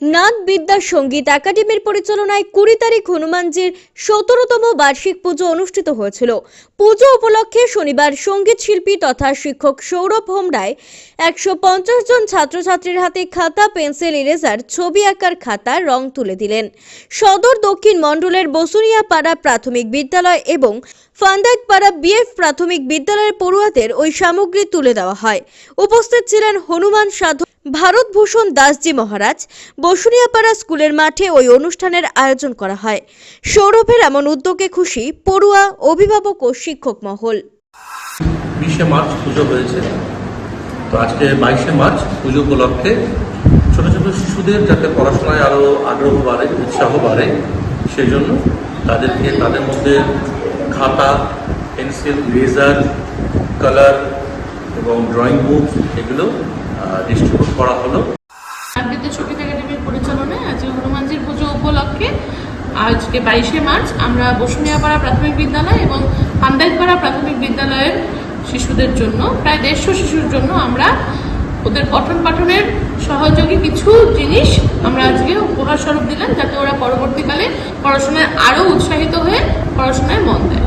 নাথ বিদ্যা সংগীত একাডেমির পরিচালনায় কুড়ি তারিখ হনুমানজির সতেরোতম বার্ষিক পুজো অনুষ্ঠিত হয়েছিল। পুজো উপলক্ষে শনিবার সংগীত শিল্পী তথা শিক্ষক সৌরভ হোমরায় একশো পঞ্চাশ জন ছাত্রছাত্রীর হাতে খাতা, পেন্সিল, ইরেজার, ছবি আঁকার খাতা, রং তুলে দিলেন। সদর দক্ষিণ মণ্ডলের বসুনিয়াপাড়া প্রাথমিক বিদ্যালয় এবং ফান্দাইকপাড়া বিএফ প্রাথমিক বিদ্যালয়ের পড়ুয়াদের ওই সামগ্রী তুলে দেওয়া হয়। উপস্থিত ছিলেন হনুমান সাধু ভারতভূষণ দাসজি মহারাজ বসুনিয়াপাড়া স্কুলের মাঠে ওই অনুষ্ঠানের আয়োজন করা হয়। সৌরভের এমন উদ্যোগে খুশি পড়ুয়া, অভিভাবক ও শিক্ষক মহল। বিশে মার্চ পুজো হয়েছে। তো আজকে বাইশে মার্চ পুজো উপলক্ষে ছোটো ছোটো শিশুদের যাতে পড়াশোনায় আরও আগ্রহ বাড়ে, উৎসাহ বাড়ে, সেজন্য তাদেরকে তাদের মধ্যে খাতা, পেন্সিল লেজার কালার এবং ড্রয়িং বুক এগুলো ডিস্ট্রিবিউট করা হলো। আবৃত্তি সংগীত একাডেমির পরিচালনায় আজকে হনুমানজির পুজো উপলক্ষে আজকে বাইশে মার্চ আমরা বসুনিয়াপাড়া প্রাথমিক বিদ্যালয় এবং পান্দাইপাড়া প্রাথমিক বিদ্যালয়ের শিশুদের জন্য প্রায় দেড়শো শিশুর জন্য আমরা ওদের পঠন পাঠনের সহযোগী কিছু জিনিস আমরা আজকে উপহার স্বরূপ দিলাম যাতে ওরা পরবর্তীকালে পড়াশোনায় আরও উৎসাহিত হয়ে পড়াশোনায় মন দেয়।